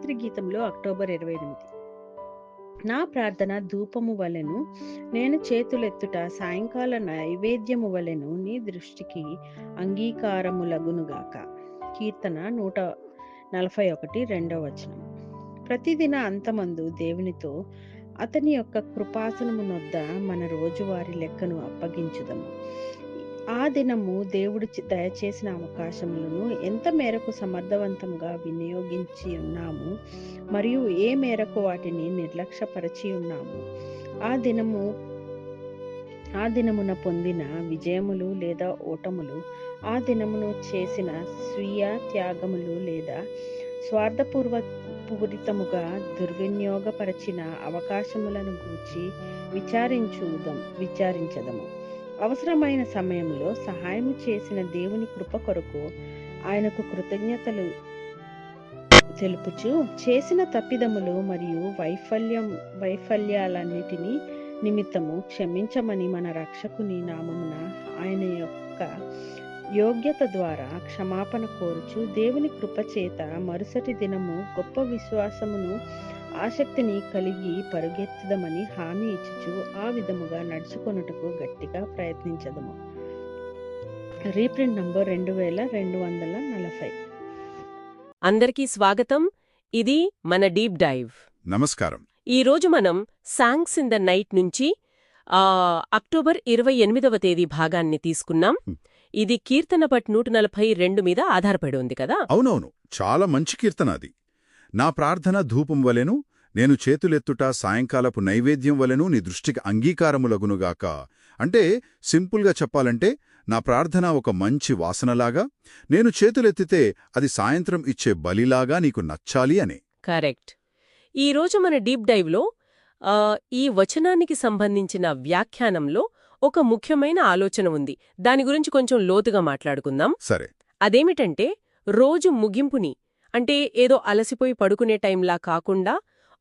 రాత్రి గీతంలో అక్టోబర్ ఇరవై ఎనిమిది. నా ప్రార్థన ధూపము వలెను నేను చేతులెత్తుట సాయంకాల నైవేద్యము వలెను నీ దృష్టికి అంగీకారములగునుగాక కీర్తన నూట నలభై ఒకటి రెండవ వచనం. ప్రతిదిన అంతమందు దేవునితో అతని యొక్క కృపాసనమునొద్ద మన రోజువారి లెక్కను అప్పగించుదము. ఆ దినము దేవుడు దయచేసిన అవకాశములను ఎంత మేరకు సమర్థవంతంగా వినియోగించి ఉన్నాము మరియు ఏ మేరకు వాటిని నిర్లక్ష్యపరిచి ఉన్నాము. ఆ దినము ఆ దినమున పొందిన విజయములు లేదా ఓటములు ఆ దినమును చేసిన స్వీయ త్యాగములు లేదా స్వార్థపూర్వ పూరితముగా దుర్వినియోగపరచిన అవకాశములను గూర్చి విచారించుదం విచారించదము. అవసరమైన సమయంలో సహాయం చేసిన దేవుని కృప కొరకు ఆయనకు కృతజ్ఞతలు తెలుపుచు చేసిన తప్పిదములు మరియు వైఫల్యం వైఫల్యాలన్నిటినీ నిమిత్తము క్షమించమని మన రక్షకుని నామమున ఆయన యొక్క యోగ్యత ద్వారా క్షమాపణ కోరుచు దేవుని కృప చేత మరుసటి దినము గొప్ప విశ్వాసమును ఆసక్తిని కలిగి పరుగెత్తుదమని హామీ ఇచ్చుచు ఆ విధముగా నడుచుకొనుటకు గట్టిగా ప్రయత్నించదము. రీప్రింట్ నంబర్ రెండు వేల రెండు వందల నలభై. అందరికీ స్వాగతం. ఇది మన డీప్ డైవ్. నమస్కారం. ఈరోజు మనం సాంగ్స్ ఇన్ ద నైట్ నుంచి ఆ, అక్టోబర్ ఇరవై ఎనిమిదవ తేదీ భాగాన్ని తీసుకున్నాం. ఇది కీర్తన పట్ నూట నలభై రెండు మీద ఆధారపడి ఉంది కదా? అవునవును. చాలా మంచి కీర్తన అది. నా ప్రార్థన ధూపం వలెను నేను చేతులెత్తుట సాయంకాలపు నైవేద్యం వలెను నీ దృష్టికి అంగీకారములగునుగాక. అంటే సింపుల్గా చెప్పాలంటే నా ప్రార్థన ఒక మంచి వాసనలాగా నేను చేతులెత్తితే అది సాయంత్రం ఇచ్చే బలిలాగా నీకు నచ్చాలి అని. కరెక్ట్. ఈరోజు మన డీప్ డైవ్లో ఈ వచనానికి సంబంధించిన వ్యాఖ్యానంలో ఒక ముఖ్యమైన ఆలోచన ఉంది. దాని గురించి కొంచెం లోతుగా మాట్లాడుకుందాం. సరే. అదేమిటంటే రోజు ముగింపుని అంటే ఏదో అలసిపోయి పడుకునే టైంలా కాకుండా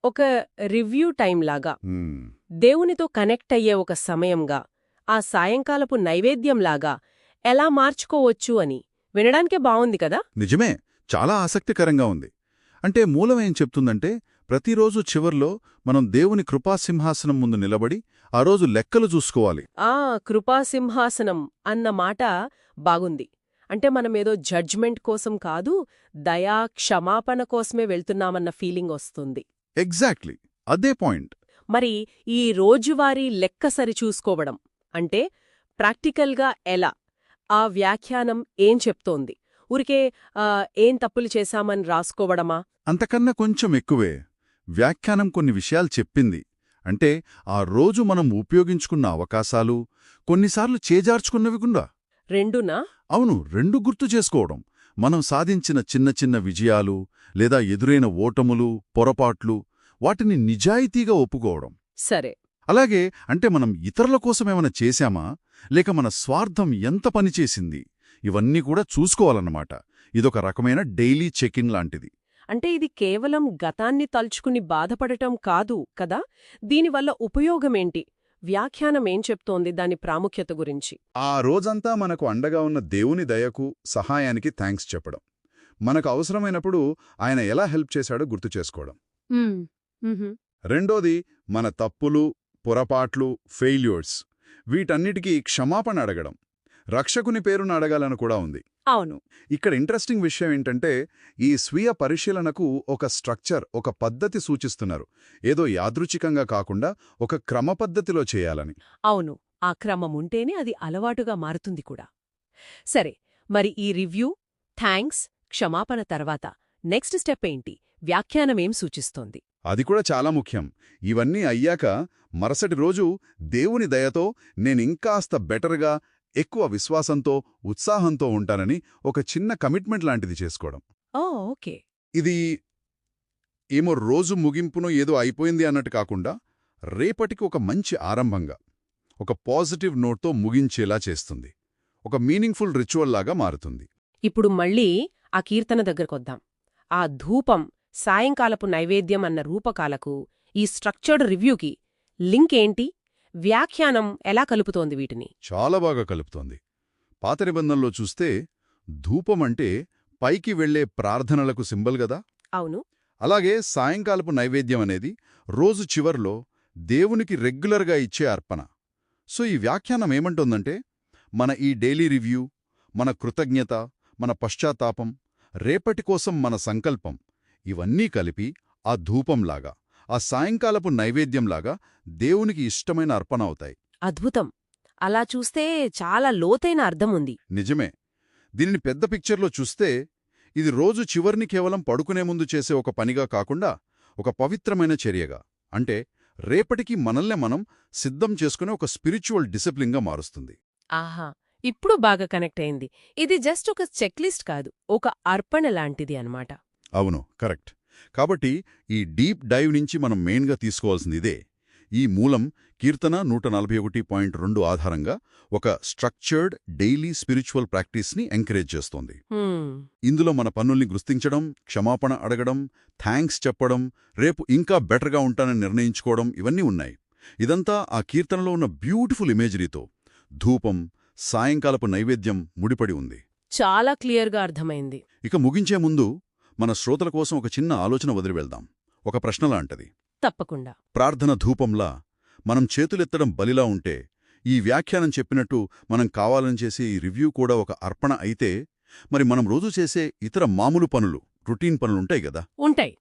ఒక రివ్యూ టైంలాగా. దేవునితో కనెక్ట్ అయ్యే ఒక సమయంగా ఆ సాయంకాలపు నైవేద్యంలాగా ఎలా మార్చుకోవచ్చు అని వినడానికే బావుంది కదా? నిజమే చాలా ఆసక్తికరంగా ఉంది. అంటే మూలం ఏం చెప్తుందంటే ప్రతిరోజు చివర్లో మనం దేవుని కృపాసింహాసనం ముందు నిలబడి ఆ రోజు లెక్కలు చూసుకోవాలి. ఆ కృపాసింహాసనం అన్న మాట బాగుంది. అంటే మనమేదో జడ్జ్మెంట్ కోసం కాదు దయా క్షమాపణ కోసమే వెళ్తున్నామన్న ఫీలింగ్ వస్తుంది. ఎగ్జాక్ట్లీ అదే పాయింట్ మరి ఈ రోజువారీ లెక్క సరిచూసుకోవడం అంటే ప్రాక్టికల్గా ఎలా? ఆ వ్యాఖ్యానం ఏం చెప్తోంది? ఊరికే ఏం తప్పులు చేశామని రాసుకోవడమా? అంతకన్నా కొంచెం ఎక్కువే. వ్యాఖ్యానం కొన్ని విషయాలు చెప్పింది. అంటే ఆ రోజు మనం ఉపయోగించుకున్న అవకాశాలు కొన్నిసార్లు చేజార్చుకున్నవి కూడా రెండునా? అవును రెండు గుర్తు చేసుకోవడం. మనం సాధించిన చిన్న చిన్న విజయాలు లేదా ఎదురైన ఓటములు పొరపాట్లు వాటిని నిజాయితీగా ఒప్పుకోవడం. సరే. అలాగే అంటే మనం ఇతరుల కోసమేమైనా చేశామా? లేక మన స్వార్థం ఎంత పనిచేసింది ఇవన్నీ కూడా చూసుకోవాలన్నమాట. ఇదొక రకమైన డైలీ చెకిన్ లాంటిది. అంటే ఇది కేవలం గతాన్ని తలుచుకుని బాధపడటం కాదు కదా? దీనివల్ల ఉపయోగమేంటి? వ్యాఖ్యానం ఏం చెప్తోంది దాని ప్రాముఖ్యత గురించి? ఆ రోజంతా మనకు అండగా ఉన్న దేవుని దయకు సహాయానికి థ్యాంక్స్ చెప్పడం. మనకు అవసరమైనప్పుడు ఆయన ఎలా హెల్ప్ చేశాడో గుర్తు చేసుకోవడం. రెండోది మన తప్పులు పొరపాట్లు ఫెయిల్యూర్స్ వీటన్నిటికీ క్షమాపణ అడగడం. రక్షకుని పేరును అడగాలని కూడా ఉంది. అవును. ఇక్కడ ఇంట్రెస్టింగ్ విషయం ఏంటంటే ఈ స్వీయ పరిశీలనకు ఒక స్ట్రక్చర్ ఒక పద్ధతి సూచిస్తున్నారు. ఏదో యాదృచ్ఛికంగా కాకుండా ఒక క్రమపద్ధతిలో చేయాలని. అవును. ఆ క్రమం ఉంటేనే అది అలవాటుగా మారుతుంది కూడా. సరే మరి ఈ రివ్యూ థ్యాంక్స్ క్షమాపణ తర్వాత నెక్స్ట్ స్టెప్ ఏంటి? వ్యాఖ్యానమేం సూచిస్తోంది? అది కూడా చాలా ముఖ్యం. ఇవన్నీ అయ్యాక మరుసటి రోజు దేవుని దయతో నేనింకాస్త బెటర్గా ఎక్కువ విశ్వాసంతో ఉత్సాహంతో ఉంటానని ఒక చిన్న కమిట్మెంట్ లాంటిది చేసుకోవడం. ఓకే. ఇది ఏమో రోజు ముగింపును ఏదో అయిపోయింది అన్నట్టు కాకుండా రేపటికి ఒక మంచి ఆరంభంగా ఒక పాజిటివ్ నోట్తో ముగించేలా చేస్తుంది. ఒక మీనింగ్ఫుల్ రిచువల్ లాగా మారుతుంది. ఇప్పుడు మళ్ళీ ఆ కీర్తన దగ్గరకొద్దాం ఆ ధూపం సాయంకాలపు నైవేద్యం అన్న రూపకాలకు ఈ స్ట్రక్చర్డ్ రివ్యూకి లింక్ ఏంటి? వ్యాఖ్యానం ఎలా కలుపుతోంది వీటిని? చాలా బాగా కలుపుతోంది. పాత నిబంధనలో చూస్తే ధూపం అంటే పైకి వెళ్ళే ప్రార్థనలకు సింబల్ గదా? అవును. అలాగే సాయంకాలపు నైవేద్యం అనేది రోజు చివర్లో దేవునికి రెగ్యులర్గా ఇచ్చే అర్పణ. సో ఈ వ్యాఖ్యానం ఏమంటుందంటే మన ఈ డైలీ రివ్యూ మన కృతజ్ఞత మన పశ్చాత్తాపం రేపటి కోసం మన సంకల్పం ఇవన్నీ కలిపి ఆ ధూపంలాగా ఆ సాయంకాలపు నైవేద్యంలాగా దేవునికి ఇష్టమైన అర్పణ అవుతాయి అద్భుతం. అలా చూస్తే చాలా లోతైన అర్థం ఉంది నిజమే. దీనిని పెద్ద పిక్చర్లో చూస్తే ఇది రోజు చివర్ని కేవలం పడుకునే ముందు చేసే ఒక పనిగా కాకుండా ఒక పవిత్రమైన చర్యగా. అంటే రేపటికి మనల్నే మనం సిద్ధం చేసుకునే ఒక స్పిరిచువల్ డిసిప్లిన్గా మారుస్తుంది. ఆహా! ఇప్పుడు బాగా కనెక్ట్ అయింది. ఇది జస్ట్ ఒక చెక్లిస్ట్ కాదు ఒక అర్పణ లాంటిది అన్నమాట. అవును కరెక్ట్. కాబట్టి ఈ డీప్ డైవ్ నుంచి మనం మెయిన్గా తీసుకోవాల్సింది ఇదే. ఈ మూలం కీర్తన నూట నలభై ఒకటి పాయింట్ రెండు ఆధారంగా ఒక స్ట్రక్చర్డ్ డైలీ స్పిరిచువల్ ప్రాక్టీస్ని ఎంకరేజ్ చేస్తోంది. ఇందులో మన పన్నుల్ని గుర్తించడం క్షమాపణ అడగడం థ్యాంక్స్ చెప్పడం రేపు ఇంకా బెటర్గా ఉంటానని నిర్ణయించుకోవడం ఇవన్నీ ఉన్నాయి. ఇదంతా ఆ కీర్తనలో ఉన్న బ్యూటిఫుల్ ఇమేజరీతో ధూపం సాయంకాలపు నైవేద్యం ముడిపడి ఉంది. చాలా క్లియర్గా అర్థమైంది. ఇక ముగించే ముందు మన శ్రోతల కోసం ఒక చిన్న ఆలోచన వదిలి వెళ్దాం. ఒక ప్రశ్న లాంటిది. తప్పకుండా. ప్రార్థన ధూపంలా మనం చేతులెత్తడం బలిలా ఉంటే ఈ వ్యాఖ్యానం చెప్పినట్టు మనం కావాలని చేసే ఈ రివ్యూ కూడా ఒక అర్పణ అయితే మరి మనం రోజు చేసే ఇతర మామూలు పనులు రొటీన్ పనులుంటాయి గదా ఉంటాయి.